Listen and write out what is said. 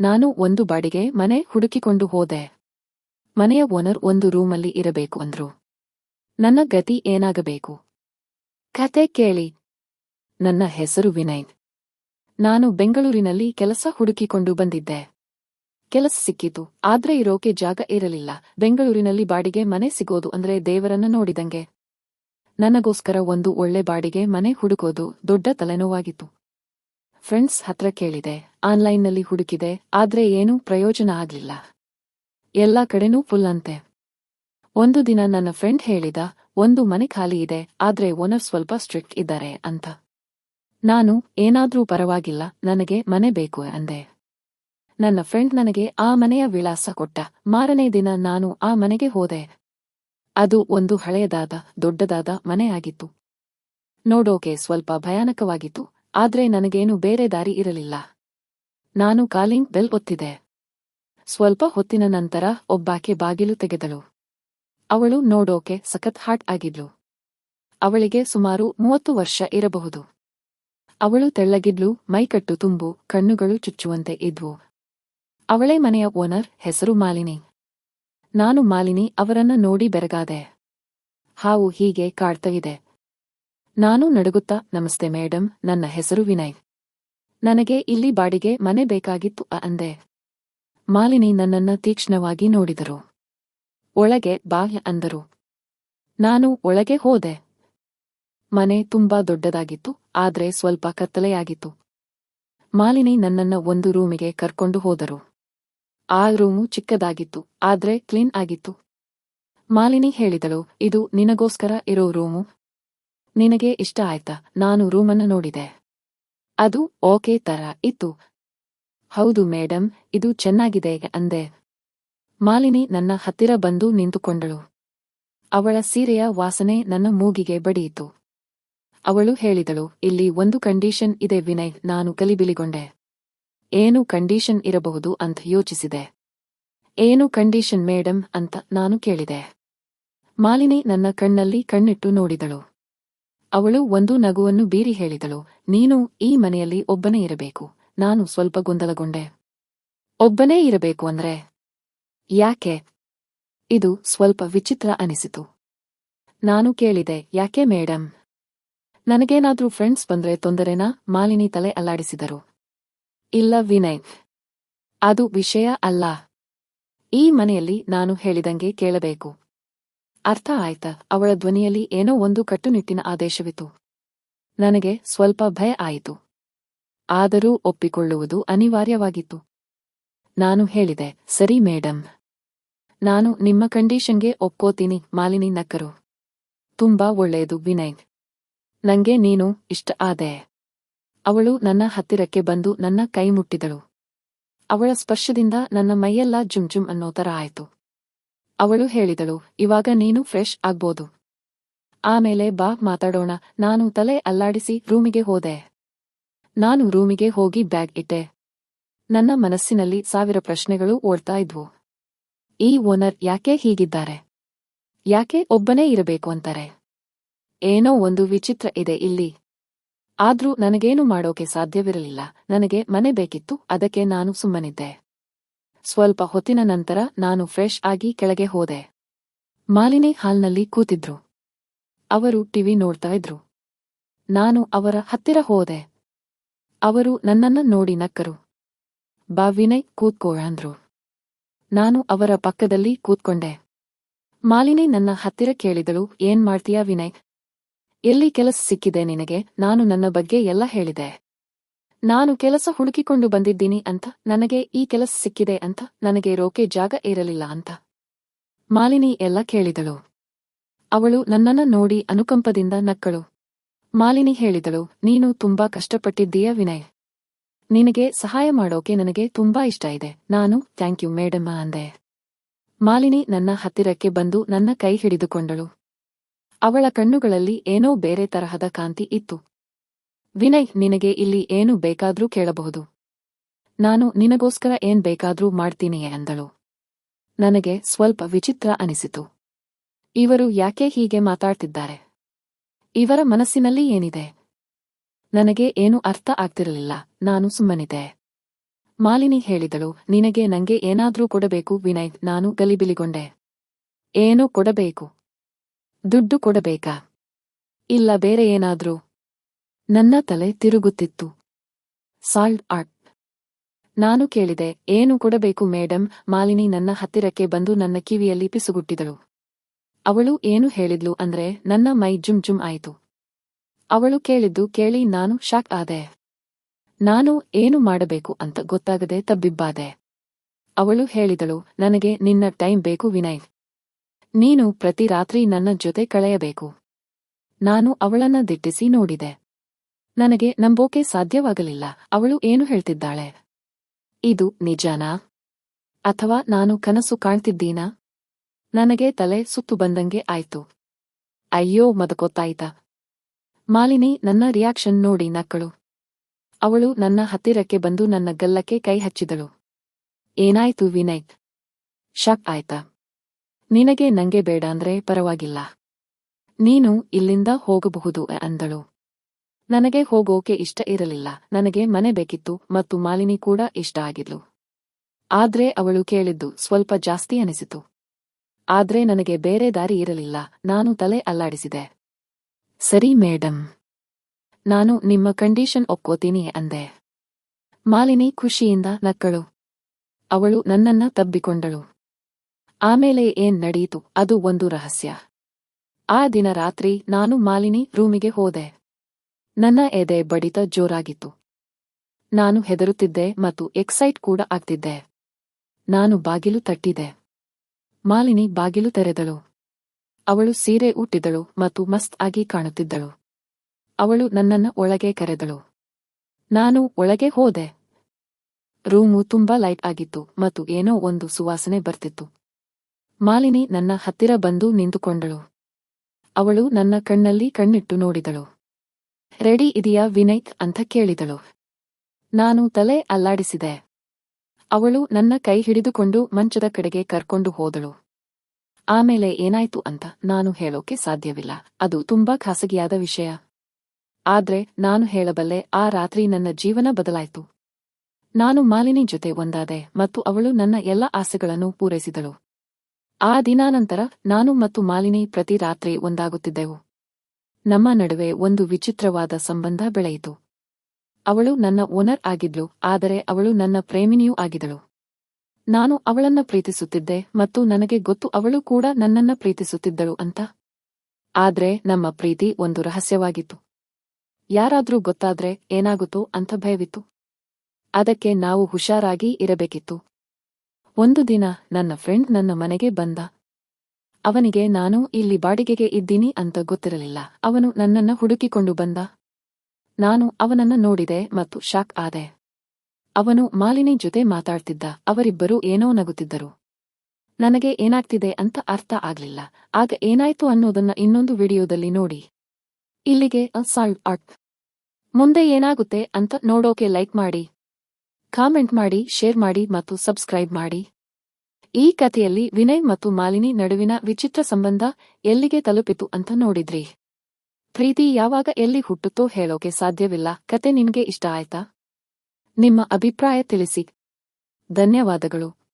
ನಾನು ಒಂದು ಬಾಡಿಗೆ, ಮನೆ ಹುಡುಕಿಕೊಂಡು ಹೋದೆ. ಮನೆಯ ಓನರ್ ಒಂದು ರೂಮಲ್ಲಿ ಇರಬೇಕು ಅಂದ್ರು. ನನ್ನ ಗತಿ ಏನಾಗಬೇಕು? ಕತೆ ಕೇಳಿ. ನನ್ನ ಹೆಸರು ವಿನಯ್. ನಾನು ಬೆಂಗಳೂರಿನಲ್ಲಿ ಕೆಲಸ ಹುಡುಕಿಕೊಂಡು ಬಂದಿದ್ದೆ. ಕೆಲಸ ಸಿಕ್ಕಿತು, ಆದ್ರೆ ಇರೋಕೆ ಜಾಗ ಇರಲಿಲ್ಲ. ಬೆಂಗಳೂರಿನಲ್ಲಿ ಬಾಡಿಗೆ, ಮನೆ ಸಿಗೋದು ಅಂದ್ರೆ ದೇವರನ್ನ ನೋಡಿದಂಗೆ. ನನಗೋಸ್ಕರ ಒಂದು ಒಳ್ಳೆ ಬಾಡಿಗೆ, ಮನೆ ಹುಡುಕೋದು ದೊಡ್ಡ ತಲೆನೋವಾಗಿತ್ತು. ಫ್ರೆಂಡ್ಸ್ ಹತ್ರ ಕೇಳಿದೆ, ಆನ್ಲೈನ್ನಲ್ಲಿ ಹುಡುಕಿದೆ, ಆದ್ರೆ ಏನೂ ಪ್ರಯೋಜನ ಆಗ್ಲಿಲ್ಲ. ಎಲ್ಲ ಕಡೆನೂ ಫುಲ್ ಅಂತೆ. ಒಂದು ದಿನ ನನ್ನ ಫ್ರೆಂಡ್ ಹೇಳಿದ, ಒಂದು ಮನೆ ಖಾಲಿ ಇದೆ, ಆದ್ರೆ ಓನರ್ ಸ್ವಲ್ಪ ಸ್ಟ್ರಿಕ್ಟ್ ಇದ್ದಾರೆ ಅಂತ. ನಾನು, ಏನಾದ್ರೂ ಪರವಾಗಿಲ್ಲ, ನನಗೆ ಮನೆ ಬೇಕು ಅಂದೆ. ನನ್ನ ಫ್ರೆಂಡ್ ನನಗೆ, ಆ ಮನೆಯ ವಿಳಾಸ ಕೊಟ್ಟ, ಮಾರನೇ ದಿನ ನಾನು ಆ ಮನೆಗೆ ಹೋದೆ. ಅದು ಒಂದು ಹಳೆಯದಾದ, ದೊಡ್ಡದಾದ ಮನೆಯಾಗಿತ್ತು ನೋಡೋಕೆ ಸ್ವಲ್ಪ ಭಯಾನಕವಾಗಿತ್ತು ಆದ್ರೆ ನನಗೇನು ಬೇರೆ ದಾರಿ ಇರಲಿಲ್ಲ. ನಾನು ಕಾಲಿಂಗ್ ಬೆಲ್ ಒತ್ತಿದೆ. ಸ್ವಲ್ಪ ಹೊತ್ತಿನ ನಂತರ ಒಬ್ಬಾಕೆ ಬಾಗಿಲು ತೆಗೆದಳು. ಅವಳು ನೋಡೋಕೆ ಸಖತ್ ಹಾಟ್ ಆಗಿದ್ಲು. ಅವಳಿಗೆ ಸುಮಾರು ಮೂವತ್ತು ವರ್ಷ ಇರಬಹುದು. ಅವಳು ತೆಳ್ಳಗಿದ್ಲು ಮೈಕಟ್ಟು ತುಂಬು, ಕಣ್ಣುಗಳು ಚುಚ್ಚುವಂತೆ ಇದ್ವು. ಅವಳೇ ಮನೆಯ ಓನರ್, ಹೆಸರು ಮಾಲಿನಿ. ನಾನು ಮಾಲಿನಿ ಅವರನ್ನ ನೋಡಿ ಬೆರಗಾದೆ. ಹಾವು ಹೀಗೆ ಕಾಡ್ತಾ ಇದೆ. ನಾನು ನಡುಗುತ್ತಾ, ನಮಸ್ತೆ ಮೇಡಂ, ನನ್ನ ಹೆಸರು ವಿನಯ್. ನನಗೆ ಇಲ್ಲಿ ಬಾಡಿಗೆ ಮನೆ ಬೇಕಾಗಿತ್ತು ಅಂದೆ. ಮಾಲಿನಿ ನನ್ನನ್ನ ತೀಕ್ಷ್ಣವಾಗಿ ನೋಡಿದರು. ಒಳಗೆ ಬಾಹ್ಯ ಅಂದರು. ನಾನು ಒಳಗೆ ಹೋದೆ. ಮನೆ ತುಂಬಾ ದೊಡ್ಡದಾಗಿತ್ತು, ಆದ್ರೆ ಸ್ವಲ್ಪ ಕತ್ತಲೆಯಾಗಿತ್ತು. ಮಾಲಿನಿ ನನ್ನನ್ನ ಒಂದು ರೂಮಿಗೆ ಕರ್ಕೊಂಡು ಹೋದರು. ಆ ರೂಮು ಚಿಕ್ಕದಾಗಿತ್ತು, ಆದ್ರೆ ಕ್ಲೀನ್ ಆಗಿತ್ತು. ಮಾಲಿನಿ ಹೇಳಿದಳು, ಇದು ನಿನಗೋಸ್ಕರ ಇರೋ ರೂಮು ನಿನಗೆ ಇಷ್ಟ ಆಯ್ತಾ? ನಾನು ರೂಮನ್ನು ನೋಡಿದೆ. ಅದು ಓಕೆ ತರ ಇತ್ತು. ಹೌದು ಮೇಡಂ, ಇದು ಚೆನ್ನಾಗಿದೆ ಅಂದೆ. ಮಾಲಿನಿ ನನ್ನ ಹತ್ತಿರ ಬಂದು ನಿಂತುಕೊಂಡಳು. ಅವಳ ಸೀರೆಯ ವಾಸನೆ ನನ್ನ ಮೂಗಿಗೆ ಬಡಿಯಿತು. ಅವಳು ಹೇಳಿದಳು, ಇಲ್ಲಿ ಒಂದು ಕಂಡೀಷನ್ ಇದೆ ವಿನಯ್, ನಾನು ಕಲಿಬಿಲಿಗೊಂಡೆ. ಏನು ಕಂಡೀಷನ್ ಇರಬಹುದು ಅಂತ ಯೋಚಿಸಿದೆ. ಏನು ಕಂಡೀಷನ್ ಮೇಡಂ ಅಂತ ನಾನು ಕೇಳಿದೆ. ಮಾಲಿನಿ ನನ್ನ ಕಣ್ಣಲ್ಲಿ ಕಣ್ಣಿಟ್ಟು ನೋಡಿದಳು. ಅವಳು ಒಂದು ನಗುವನ್ನು ಬೀರಿ ಹೇಳಿದಳು, ನೀನು ಈ ಮನೆಯಲ್ಲಿ ಒಬ್ಬನೇ ಇರಬೇಕು, ನಾನು ಸ್ವಲ್ಪ ಗೊಂದಲಗೊಂಡೆ. ಒಬ್ಬನೇ ಇರಬೇಕು ಅಂದ್ರೆ? ಯಾಕೆ? ಇದು ಸ್ವಲ್ಪ ವಿಚಿತ್ರ ಅನಿಸಿತು. ನಾನು ಕೇಳಿದೆ, ಯಾಕೆ ಮೇಡಂ? ನನಗೇನಾದ್ರೂ ಫ್ರೆಂಡ್ಸ್ ಬಂದ್ರೆ ತೊಂದರೆನಾ? ಮಾಲಿನಿ ತಲೆ ಅಲ್ಲಾಡಿಸಿದರು. ಇಲ್ಲ ವಿನಯ್. ಅದು ವಿಷಯ ಅಲ್ಲ. ಈ ಮನೆಯಲ್ಲಿ ನಾನು ಹೇಳಿದಂಗೆ ಕೇಳಬೇಕು. ಅರ್ಥ ಆಯ್ತ? ಅವಳ ಧ್ವನಿಯಲ್ಲಿ ಏನೋ ಒಂದು ಕಟ್ಟುನಿಟ್ಟಿನ ಆದೇಶವಿತು ನನಗೆ ಸ್ವಲ್ಪ ಭಯ ಆಯಿತು. ಆದರೂ ಒಪ್ಪಿಕೊಳ್ಳುವುದು ಅನಿವಾರ್ಯವಾಗಿತ್ತು. ನಾನು ಹೇಳಿದೆ, ಸರಿ ಮೇಡಂ. ನಾನು ನಿಮ್ಮ ಕಂಡೀಷನ್ಗೆ ಒಪ್ಕೋತೀನಿ, ಮಾಲಿನಿ ನಕ್ಕರು. ತುಂಬಾ ಒಳ್ಳೆಯದು, ವಿನಯ್. ನಂಗೆ ನೀನು ಇಷ್ಟ ಆದೆ. ಅವಳು ನನ್ನ ಹತ್ತಿರಕ್ಕೆ ಬಂದು ನನ್ನ ಕೈ ಮುಟ್ಟಿದಳು. ಅವಳ ಸ್ಪರ್ಶದಿಂದ ನನ್ನ ಮೈಯೆಲ್ಲ ಜುಮ್ ಜುಮ್ ಅನ್ನೋ ಥರ ಆಯ್ತು. ಅವಳು ಹೇಳಿದಳು, ಇವಾಗ ನೀನು ಫ್ರೆಶ್ ಆಗ್ಬೋದು. ಆಮೇಲೆ ಬಾ, ಮಾತಾಡೋಣ. ನಾನು ತಲೆ ಅಲ್ಲಾಡಿಸಿ ರೂಮಿಗೆ ಹೋದೆ. ನಾನು ರೂಮಿಗೆ ಹೋಗಿ ಬ್ಯಾಗ್ ಇಟ್ಟೆ. ನನ್ನ ಮನಸ್ಸಿನಲ್ಲಿ ಸಾವಿರ ಪ್ರಶ್ನೆಗಳು ಓಡ್ತಾ ಇದ್ವು. ಈ ಓನರ್ ಯಾಕೆ ಹೀಗಿದ್ದಾರೆ? ಯಾಕೆ ಒಬ್ಬನೇ ಇರಬೇಕು ಅಂತಾರೆ? ಏನೋ ಒಂದು ವಿಚಿತ್ರ ಇದೆ ಇಲ್ಲಿ. ಆದ್ರೂ ನನಗೇನು ಮಾಡೋಕೆ ಸಾಧ್ಯವಿರಲಿಲ್ಲ. ನನಗೆ ಮನೆ ಬೇಕಿತ್ತು, ಅದಕ್ಕೆ ನಾನು ಸುಮ್ಮನಿದ್ದೆ. ಸ್ವಲ್ಪ ಹೊತ್ತಿನ ನಂತರ ನಾನು ಫ್ರೆಶ್ ಆಗಿ ಕೆಳಗೆ ಹೋದೆ. ಮಾಲಿನಿ ಹಾಲ್ನಲ್ಲಿ ಕೂತಿದ್ರು. ಅವರು ಟಿವಿ ನೋಡ್ತಾ ಇದ್ರು. ನಾನು ಅವರ ಹತ್ತಿರ ಹೋದೆ. ಅವರು ನನ್ನನ್ನ ನೋಡಿ ನಕ್ಕರು. ಬಾ ವಿನಯ್ ಕೂತ್ಕೋ ಅಂದ್ರು ನಾನು ಅವರ ಪಕ್ಕದಲ್ಲಿ ಕೂತ್ಕೊಂಡೆ. ಮಾಲಿನಿ ನನ್ನ ಹತ್ತಿರ ಕೇಳಿದಳು, ಏನ್ ಮಾಡ್ತೀಯಾ ವಿನಯ್? ಎಲ್ಲಿ ಕೆಲಸ ಸಿಕ್ಕಿದೆ ನಿನಗೆ? ನಾನು ನನ್ನ ಬಗ್ಗೆ ಎಲ್ಲ ಹೇಳಿದೆ. ನಾನು ಕೆಲಸ ಹುಡುಕಿಕೊಂಡು ಬಂದಿದ್ದೀನಿ ಅಂತ, ನನಗೆ ಈ ಕೆಲಸ ಸಿಕ್ಕಿದೆ ಅಂತ, ನನಗೆ ರೋಕೆ ಜಾಗ ಇರಲಿಲ್ಲ ಅಂತ. ಮಾಲಿನಿ ಎಲ್ಲ ಕೇಳಿದಳು. ಅವಳು ನನ್ನನ್ನ ನೋಡಿ ಅನುಕಂಪದಿಂದ ನಕ್ಕಳು. ಮಾಲಿನಿ ಹೇಳಿದಳು, ನೀನು ತುಂಬಾ ಕಷ್ಟಪಟ್ಟಿದ್ದೀಯ ವಿನಯ್. ನಿನಗೆ ಸಹಾಯ ಮಾಡೋಕೆ ನನಗೆ ತುಂಬಾ ಇಷ್ಟ ಇದೆ, ನಾನು ಥ್ಯಾಂಕ್ ಯು ಮೇಡಮ್ಮ ಅಂದೆ. ಮಾಲಿನಿ ನನ್ನ ಹತ್ತಿರಕ್ಕೆ ಬಂದು ನನ್ನ ಕೈ ಹಿಡಿದುಕೊಂಡಳು. ಅವಳ ಕಣ್ಣುಗಳಲ್ಲಿ ಏನೋ ಬೇರೆ ತರಹದ ಕಾಂತಿ ಇತ್ತು. ವಿನಯ್, ನಿನಗೆ ಇಲ್ಲಿ ಏನು ಬೇಕಾದ್ರೂ ಕೇಳಬಹುದು. ನಾನು ನಿನಗೋಸ್ಕರ ಏನ್ ಬೇಕಾದ್ರೂ ಮಾಡ್ತೀನಿಯೇ ಅಂದಳು. ನನಗೆ ಸ್ವಲ್ಪ ವಿಚಿತ್ರ ಅನಿಸಿತು. ಇವರು ಯಾಕೆ ಹೀಗೆ ಮಾತಾಡ್ತಿದ್ದಾರೆ? ಇವರ ಮನಸ್ಸಿನಲ್ಲಿ ಏನಿದೆ? ನನಗೆ ಏನು ಅರ್ಥ ಆಗ್ತಿರಲಿಲ್ಲ, ನಾನು ಸುಮ್ಮನಿದೆ ಮಾಲಿನಿ ಹೇಳಿದಳು, ನಿನಗೆ ನಂಗೆ ಏನಾದ್ರೂ ಕೊಡಬೇಕು ವಿನಯ್, ನಾನು ಗಲಿಬಿಲಿಗೊಂಡೆ. ಏನು ಕೊಡಬೇಕು? ದುಡ್ಡು ಕೊಡಬೇಕಾ? ಇಲ್ಲ ಬೇರೆ ಏನಾದ್ರೂ? ನನ್ನ ತಲೆ ತಿರುಗುತ್ತಿತ್ತು. Salt art. ನಾನು ಕೇಳಿದೆ, ಏನು ಕೊಡಬೇಕು ಮೇಡಂ? ಮಾಲಿನಿ ನನ್ನ ಹತ್ತಿರಕ್ಕೆ ಬಂದು ನನ್ನ ಕಿವಿಯಲ್ಲಿ ಪಿಸುಗುಟ್ಟಿದಳು. ಅವಳು ಏನು ಹೇಳಿದ್ಲು ಅಂದ್ರೆ, ನನ್ನ ಮೈ ಜುಮ್ ಜುಮ್ ಆಯಿತು. ಅವಳು ಕೇಳಿದ್ದು ಕೇಳಿ ನಾನು ಶಾಕ್ ಆದೆ. ನಾನು ಏನು ಮಾಡಬೇಕು ಅಂತ ಗೊತ್ತಾಗದೆ ತಬ್ಬಿಬ್ಬಾದೆ. ಅವಳು ಹೇಳಿದಳು, ನನಗೆ ನಿನ್ನ ಟೈಮ್ ಬೇಕು ವಿನಯ್. ನೀನು ಪ್ರತಿ ರಾತ್ರಿ ನನ್ನ ಜೊತೆ ಕಳೆಯಬೇಕು. ನಾನು ಅವಳನ್ನ ದಿಟ್ಟಿಸಿ ನೋಡಿದೆ. ನನಗೆ ನಂಬೋಕೆ ಸಾಧ್ಯವಾಗಲಿಲ್ಲ. ಅವಳು ಏನು ಹೇಳ್ತಿದ್ದಾಳೆ? ಇದು ನಿಜಾನಾ? ಅಥವಾ ನಾನು ಕನಸು ಕಾಣ್ತಿದ್ದೀನಾ? ನನಗೆ ತಲೆ ಸುತ್ತು ಬಂದಂಗೆ ಆಯ್ತು. ಅಯ್ಯೋ, ಮದಕೊತ್ತಾಯ್ತಾ. ಮಾಲಿನಿ, ನನ್ನ ರಿಯಾಕ್ಷನ್ ನೋಡಿ ನಕ್ಕಳು. ಅವಳು ನನ್ನ ಹತ್ತಿರಕ್ಕೆ ಬಂದು ನನ್ನ ಗಲ್ಲಕ್ಕೆ ಕೈ ಹಚ್ಚಿದಳು. ಏನಾಯ್ತು ವಿನಯ್? ಶಕ್ ಆಯ್ತ? ನಿನಗೆ ನಂಗೆ ಬೇಡಾಂದ್ರೆ ಪರವಾಗಿಲ್ಲ. ನೀನು ಇಲ್ಲಿಂದ ಹೋಗಬಹುದು ಅಂದಳು. ನನಗೆ ಹೋಗೋಕೆ ಇಷ್ಟ ಇರಲಿಲ್ಲ. ನನಗೆ ಮನೆ ಬೇಕಿತ್ತು ಮತ್ತು ಮಾಲಿನಿ ಕೂಡ ಇಷ್ಟ ಆಗಿದ್ಲು. ಆದ್ರೆ ಅವಳು ಕೇಳಿದ್ದು ಸ್ವಲ್ಪ ಜಾಸ್ತಿ ಅನಿಸಿತು. ಆದ್ರೆ ನನಗೆ ಬೇರೆ ದಾರಿ ಇರಲಿಲ್ಲ. ನಾನು ತಲೆ ಅಲ್ಲಾಡಿಸಿದೆ. ಸರಿ ಮೇಡಂ. ನಾನು ನಿಮ್ಮ ಕಂಡೀಷನ್ ಒಪ್ಕೋತೀನಿ ಅಂದೆ. ಮಾಲಿನಿ ಖುಷಿಯಿಂದ ನಕ್ಕಳು. ಅವಳು ನನ್ನನ್ನ ತಬ್ಬಿಕೊಂಡಳು. ಆಮೇಲೆ ಏನ್ ನಡೆಯಿತು ಅದು ಒಂದು ರಹಸ್ಯ. ಆ ದಿನ ರಾತ್ರಿ ನಾನು ಮಾಲಿನಿ ರೂಮಿಗೆ ಹೋದೆ. ನನ್ನ ಎದೆ ಬಡಿತ ಜೋರಾಗಿತ್ತು. ನಾನು ಹೆದರುತ್ತಿದ್ದೆ ಮತ್ತು ಎಕ್ಸೈಟ್ ಕೂಡ ಆಗ್ತಿದ್ದೆ. ನಾನು ಬಾಗಿಲು ತಟ್ಟಿದೆ. ಮಾಲಿನಿ ಬಾಗಿಲು ತೆರೆದಳು. ಅವಳು ಸೀರೆ ಉಟ್ಟಿದಳು ಮತ್ತು ಮಸ್ತ್ ಆಗಿ ಕಾಣುತ್ತಿದ್ದಳು. ಅವಳು ನನ್ನನ್ನು ಒಳಗೆ ಕರೆದಳು. ನಾನು ಒಳಗೆ ಹೋದೆ. ರೂಮು ತುಂಬಾ ಲೈಟ್ ಆಗಿತ್ತು ಮತ್ತು ಏನೋ ಒಂದು ಸುವಾಸನೆ ಬರ್ತಿತ್ತು. ಮಾಲಿನಿ ನನ್ನ ಹತ್ತಿರ ಬಂದು ನಿಂತುಕೊಂಡಳು. ಅವಳು ನನ್ನ ಕಣ್ಣಲ್ಲಿ ಕಣ್ಣಿಟ್ಟು ನೋಡಿದಳು. ರೆಡಿ ಇದೆಯಾ ವಿನಯ್ ಅಂತ ಕೇಳಿದಳು. ನಾನು ತಲೆ ಅಲ್ಲಾಡಿಸಿದೆ. ಅವಳು ನನ್ನ ಕೈ ಹಿಡಿದುಕೊಂಡು ಮಂಚದ ಕಡೆಗೆ ಕರ್ಕೊಂಡು ಹೋದಳು. ಆಮೇಲೆ ಏನಾಯ್ತು ಅಂತ ನಾನು ಹೇಳೋಕೆ ಸಾಧ್ಯವಿಲ್ಲ. ಅದು ತುಂಬಾ ಖಾಸಗಿಯಾದ ವಿಷಯ. ಆದ್ರೆ ನಾನು ಹೇಳಬಲ್ಲೆ ಆ ರಾತ್ರಿ ನನ್ನ ಜೀವನ ಬದಲಾಯ್ತು. ನಾನು ಮಾಲಿನಿ ಜೊತೆ ಒಂದಾದೆ ಮತ್ತು ಅವಳು ನನ್ನ ಎಲ್ಲ ಆಸೆಗಳನ್ನು ಪೂರೈಸಿದಳು. ಆ ದಿನಾನಂತರ ನಾನು ಮತ್ತು ಮಾಲಿನಿ ಪ್ರತಿ ರಾತ್ರಿ ಒಂದಾಗುತ್ತಿದ್ದೆವು. ನಮ್ಮ ನಡುವೆ ಒಂದು ವಿಚಿತ್ರವಾದ ಸಂಬಂಧ ಬೆಳೆಯಿತು. ಅವಳು ನನ್ನ ಓನರ್ ಆಗಿದ್ಲು, ಆದರೆ ಅವಳು ನನ್ನ ಪ್ರೇಮಿನಿಯೂ ಆಗಿದಳು. ನಾನು ಅವಳನ್ನ ಪ್ರೀತಿಸುತ್ತಿದ್ದೆ ಮತ್ತು ನನಗೆ ಗೊತ್ತು ಅವಳು ಕೂಡ ನನ್ನನ್ನ ಪ್ರೀತಿಸುತ್ತಿದ್ದಳು ಅಂತ. ಆದ್ರೆ ನಮ್ಮ ಪ್ರೀತಿ ಒಂದು ರಹಸ್ಯವಾಗಿತ್ತು. ಯಾರಾದ್ರೂ ಗೊತ್ತಾದ್ರೆ ಏನಾಗುತ್ತೋ ಅಂತ ಭಯವಿತ್ತು. ಅದಕ್ಕೆ ನಾವು ಹುಷಾರಾಗಿ ಇರಬೇಕಿತ್ತು. ಒಂದು ದಿನ ನನ್ನ ಫ್ರೆಂಡ್ ನನ್ನ ಮನೆಗೆ ಬಂದ. ಅವನಿಗೆ ನಾನು ಇಲ್ಲಿ ಬಾಡಿಗೆಗೆ ಇದ್ದೀನಿ ಅಂತ ಗೊತ್ತಿರಲಿಲ್ಲ. ಅವನು ನನ್ನನ್ನ ಹುಡುಕಿಕೊಂಡು ಬಂದ. ನಾನು ಅವನನ್ನ ನೋಡಿದೆ ಮತ್ತು ಶಾಕ್ ಆದೆ. ಅವನು ಮಾಲಿನಿ ಜೊತೆ ಮಾತಾಡ್ತಿದ್ದ. ಅವರಿಬ್ಬರೂ ಏನೋ ನಗುತ್ತಿದ್ದರು. ನನಗೆ ಏನಾಗ್ತಿದೆ ಅಂತ ಅರ್ಥ ಆಗ್ಲಿಲ್ಲ. ಆಗ ಏನಾಯ್ತು ಅನ್ನೋದನ್ನ ಇನ್ನೊಂದು ವಿಡಿಯೋದಲ್ಲಿ ನೋಡಿ. ಇಲ್ಲಿಗೆ ಸಾಲ್ಟ್ ಆರ್ಟ್. ಮುಂದೆ ಏನಾಗುತ್ತೆ ಅಂತ ನೋಡೋಕೆ ಲೈಕ್ ಮಾಡಿ. ಕಾಮೆಂಟ್ ಮಾಡಿ, ಶೇರ್ ಮಾಡಿ ಮತ್ತು ಸಬ್ಸ್ಕ್ರೈಬ್ ಮಾಡಿ. ಈ ಕಥೆಯಲ್ಲಿ ವಿನಯ್ ಮತ್ತು ಮಾಲಿನಿ ನಡುವಿನ ವಿಚಿತ್ರ ಸಂಬಂಧ ಎಲ್ಲಿಗೆ ತಲುಪಿತು ಅಂತ ನೋಡಿದ್ರಿ? ಪ್ರೀತಿ ಯಾವಾಗ ಎಲ್ಲಿ ಹುಟ್ಟುತ್ತೋ ಹೇಳೋಕೆ ಸಾಧ್ಯವಿಲ್ಲ. ಕತೆ ನಿಮ್ಗೆ ಇಷ್ಟ ಆಯ್ತಾ? ನಿಮ್ಮ ಅಭಿಪ್ರಾಯ ತಿಳಿಸಿ. ಧನ್ಯವಾದಗಳು.